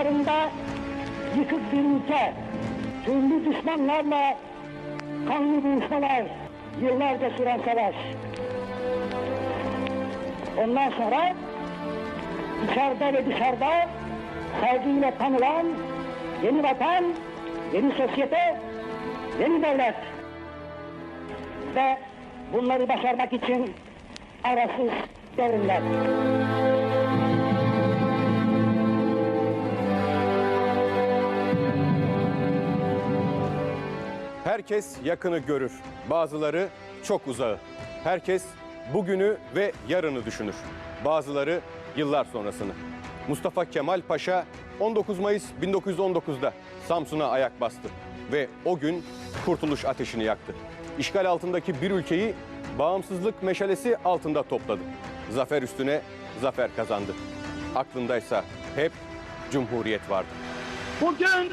civarında yıkık bir türlü düşmanlarla kanlı buluşmalar, yıllarca süren savaş. Ondan sonra içeride ve dışarıda saygıyla tanılan yeni vatan, yeni sosyete, yeni devlet. Ve bunları başarmak için arasız devrimler. Herkes yakını görür. Bazıları çok uzağı. Herkes bugünü ve yarını düşünür. Bazıları yıllar sonrasını. Mustafa Kemal Paşa 19 Mayıs 1919'da Samsun'a ayak bastı ve o gün kurtuluş ateşini yaktı. İşgal altındaki bir ülkeyi bağımsızlık meşalesi altında topladı. Zafer üstüne zafer kazandı. Aklındaysa hep Cumhuriyet vardı. Bugün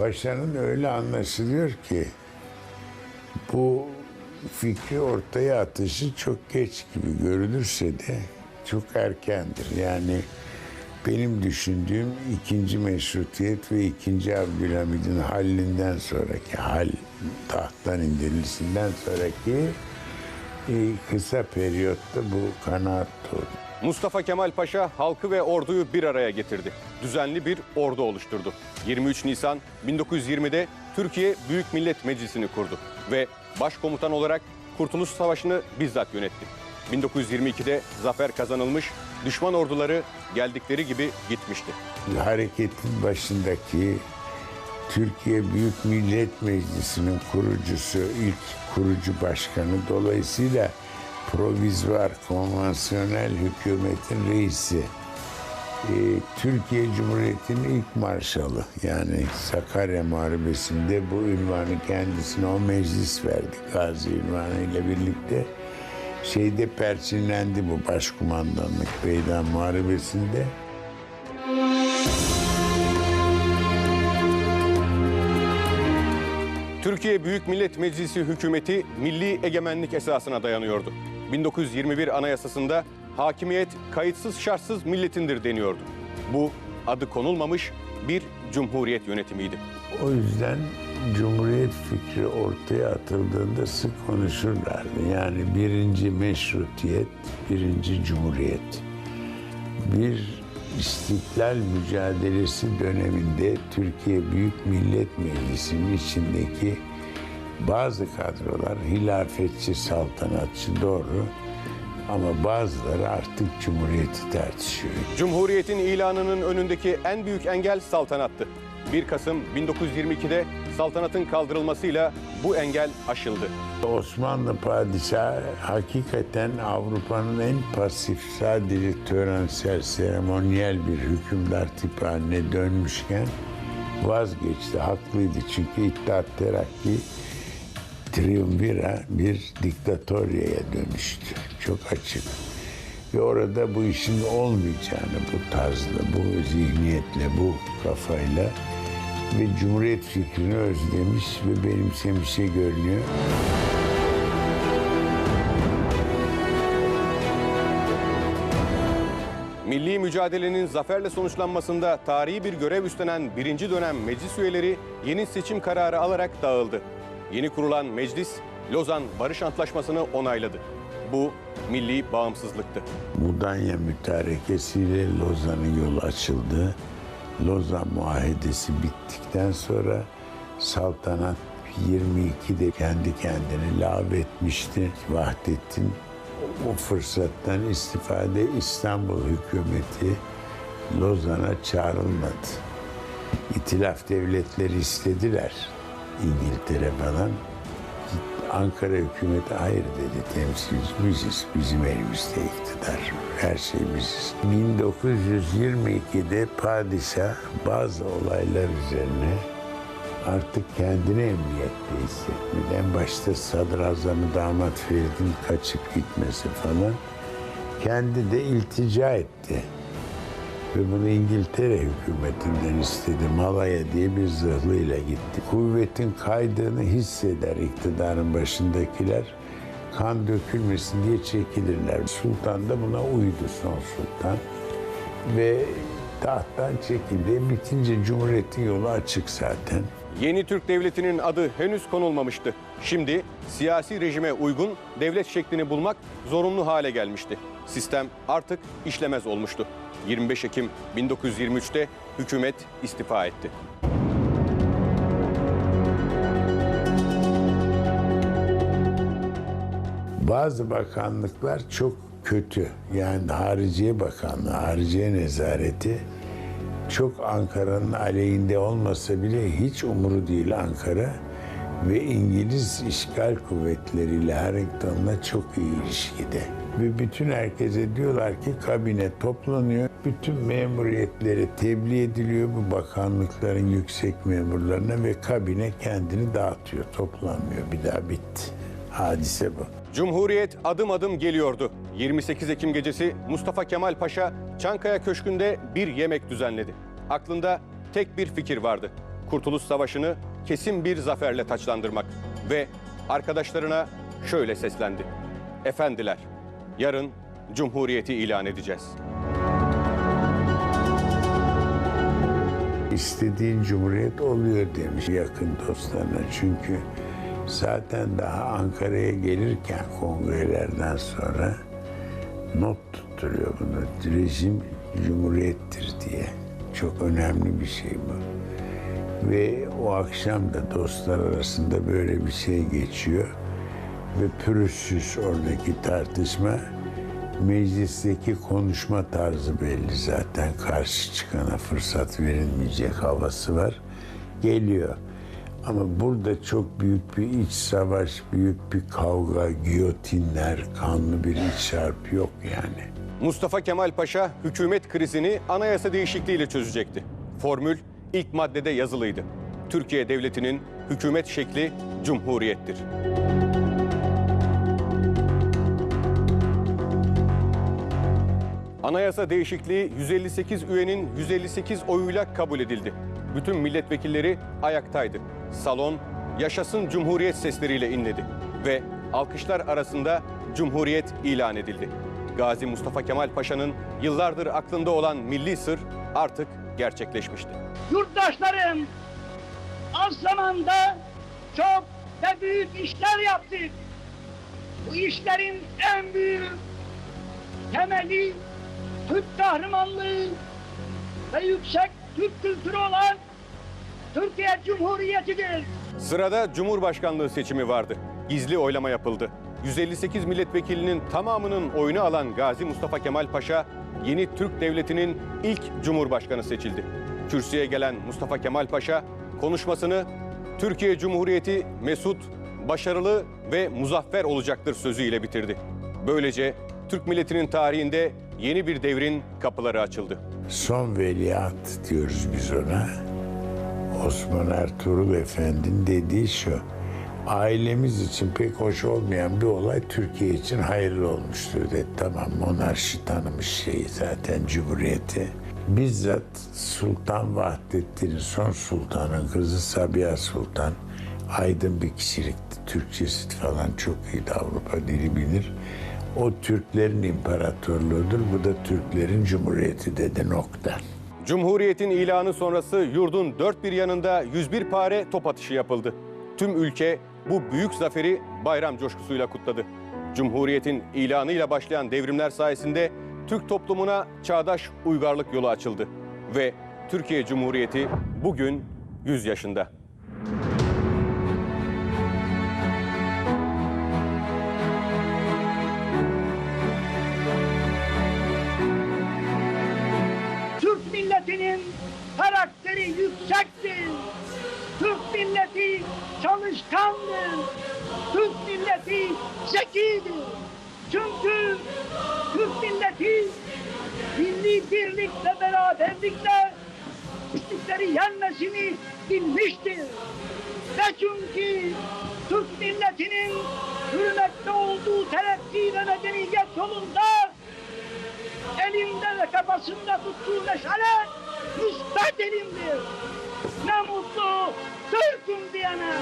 Paşa'nın öyle anlaşılıyor ki bu fikri ortaya atışı çok geç gibi görülürse de çok erkendir. Yani benim düşündüğüm ikinci meşrutiyet ve ikinci Abdülhamid'in hallinden sonraki hal tahttan indirilisinden sonraki e, kısa periyotta bu kanaat doğdu. Mustafa Kemal Paşa halkı ve orduyu bir araya getirdi. Düzenli bir ordu oluşturdu. 23 Nisan 1920'de Türkiye Büyük Millet Meclisi'ni kurdu ve başkomutan olarak Kurtuluş Savaşı'nı bizzat yönetti. 1922'de zafer kazanılmış, düşman orduları geldikleri gibi gitmişti. hareketin başındaki Türkiye Büyük Millet Meclisi'nin kurucusu, ilk kurucu başkanı dolayısıyla provizvar, konvansiyonel hükümetin reisi. Ee, Türkiye Cumhuriyeti'nin ilk marşalı yani Sakarya Muharebesi'nde bu ünvanı kendisine o meclis verdi. Gazi ünvanı ile birlikte şeyde perçinlendi bu başkumandanlık Beydan Muharebesi'nde. Türkiye Büyük Millet Meclisi hükümeti milli egemenlik esasına dayanıyordu. 1921 Anayasası'nda hakimiyet kayıtsız şartsız milletindir deniyordu. Bu adı konulmamış bir cumhuriyet yönetimiydi. O yüzden Cumhuriyet fikri ortaya atıldığında sık konuşurlardı. Yani birinci meşrutiyet, birinci cumhuriyet. Bir istiklal mücadelesi döneminde Türkiye Büyük Millet Meclisi'nin içindeki bazı kadrolar hilafetçi, saltanatçı doğru ama bazıları artık cumhuriyeti tartışıyor. Cumhuriyetin ilanının önündeki en büyük engel saltanattı. 1 Kasım 1922'de saltanatın kaldırılmasıyla bu engel aşıldı. Osmanlı padişahı hakikaten Avrupa'nın en pasif, sadece törensel, seremoniyel bir hükümdar tipi haline dönmüşken vazgeçti. Haklıydı çünkü İttihat Terakki triumvira bir diktatoryaya dönüştü. Çok açık. Ve orada bu işin olmayacağını bu tarzla, bu zihniyetle, bu kafayla ve Cumhuriyet fikrini özlemiş ve benimsemişe görünüyor. Milli mücadelenin zaferle sonuçlanmasında tarihi bir görev üstlenen birinci dönem meclis üyeleri yeni seçim kararı alarak dağıldı. Yeni kurulan meclis Lozan Barış Antlaşması'nı onayladı. Bu milli bağımsızlıktı. Mudanya mütarekesiyle Lozan'ın yolu açıldı. Lozan muahedesi bittikten sonra saltanat 22'de kendi kendini lağvetmişti. Vahdettin o fırsattan istifade İstanbul hükümeti Lozan'a çağrılmadı. İtilaf devletleri istediler. İngiltere falan. Ankara hükümeti hayır dedi temsilci biziz. Bizim elimizde iktidar. Her şey biziz. 1922'de padişah bazı olaylar üzerine artık kendini emniyette hissetmeden başta sadrazamı damat Ferid'in kaçıp gitmesi falan kendi de iltica etti. Ve bunu İngiltere hükümetinden istedi. Malaya diye bir zırhlıyla gitti. Kuvvetin kaydığını hisseder iktidarın başındakiler. Kan dökülmesin diye çekilirler. Sultan da buna uydu son sultan. Ve tahttan çekildi. Bitince Cumhuriyet'in yolu açık zaten. Yeni Türk Devleti'nin adı henüz konulmamıştı. Şimdi siyasi rejime uygun devlet şeklini bulmak zorunlu hale gelmişti. Sistem artık işlemez olmuştu. 25 Ekim 1923'te hükümet istifa etti. Bazı bakanlıklar çok kötü. Yani Hariciye Bakanlığı, Hariciye Nezareti çok Ankara'nın aleyhinde olmasa bile hiç umuru değil Ankara. Ve İngiliz işgal kuvvetleriyle Harrington'la çok iyi ilişkide. Ve bütün herkese diyorlar ki kabine toplanıyor. Bütün memuriyetleri tebliğ ediliyor bu bakanlıkların yüksek memurlarına ve kabine kendini dağıtıyor, toplanmıyor. Bir daha bitti. Hadise bu. Cumhuriyet adım adım geliyordu. 28 Ekim gecesi Mustafa Kemal Paşa Çankaya Köşkü'nde bir yemek düzenledi. Aklında tek bir fikir vardı. Kurtuluş Savaşı'nı kesin bir zaferle taçlandırmak ve arkadaşlarına şöyle seslendi. Efendiler, yarın Cumhuriyeti ilan edeceğiz. İstediğin cumhuriyet oluyor demiş yakın dostlarına. Çünkü zaten daha Ankara'ya gelirken kongrelerden sonra not tutturuyor bunu. Rejim cumhuriyettir diye. Çok önemli bir şey bu. Ve o akşam da dostlar arasında böyle bir şey geçiyor. Ve pürüzsüz oradaki tartışma meclisteki konuşma tarzı belli zaten. Karşı çıkana fırsat verilmeyecek havası var. Geliyor. Ama burada çok büyük bir iç savaş, büyük bir kavga, giyotinler, kanlı bir iç harp yok yani. Mustafa Kemal Paşa hükümet krizini anayasa değişikliğiyle çözecekti. Formül ilk maddede yazılıydı. Türkiye Devleti'nin hükümet şekli cumhuriyettir. Anayasa değişikliği 158 üyenin 158 oyuyla kabul edildi. Bütün milletvekilleri ayaktaydı. Salon yaşasın cumhuriyet sesleriyle inledi ve alkışlar arasında cumhuriyet ilan edildi. Gazi Mustafa Kemal Paşa'nın yıllardır aklında olan milli sır artık gerçekleşmişti. Yurttaşlarım az zamanda çok ve büyük işler yaptık. Bu işlerin en büyük temeli Türk kahramanlığı ve yüksek Türk kültürü olan Türkiye Cumhuriyeti'dir. Sırada Cumhurbaşkanlığı seçimi vardı. Gizli oylama yapıldı. 158 milletvekilinin tamamının oyunu alan Gazi Mustafa Kemal Paşa yeni Türk Devleti'nin ilk cumhurbaşkanı seçildi. Kürsüye gelen Mustafa Kemal Paşa konuşmasını Türkiye Cumhuriyeti mesut, başarılı ve muzaffer olacaktır sözüyle bitirdi. Böylece Türk milletinin tarihinde yeni bir devrin kapıları açıldı. Son veliaht diyoruz biz ona. Osman Ertuğrul Efendi'nin dediği şu. Ailemiz için pek hoş olmayan bir olay Türkiye için hayırlı olmuştur dedi. Tamam monarşi tanımış şeyi zaten cumhuriyeti. Bizzat Sultan Vahdettin'in son sultanın kızı Sabiha Sultan aydın bir kişilikti. Türkçesi falan çok iyiydi Avrupa dili bilir. O Türklerin imparatorluğudur. Bu da Türklerin cumhuriyeti dedi nokta. Cumhuriyetin ilanı sonrası yurdun dört bir yanında 101 pare top atışı yapıldı. Tüm ülke bu büyük zaferi bayram coşkusuyla kutladı. Cumhuriyetin ilanıyla başlayan devrimler sayesinde Türk toplumuna çağdaş uygarlık yolu açıldı. Ve Türkiye Cumhuriyeti bugün 100 yaşında. Milletinin karakteri yüksektir. Türk milleti çalışkandır. Türk milleti zekidir. Çünkü Türk milleti milli birlik ve beraberlikle istikleri yenmesini bilmiştir. Ve çünkü Türk milletinin hürmette olduğu terakki ve medeniyet yolunda elinde ve kafasında tuttuğu meşale müsbet elimdir. Ne mutlu Türk'üm diyene.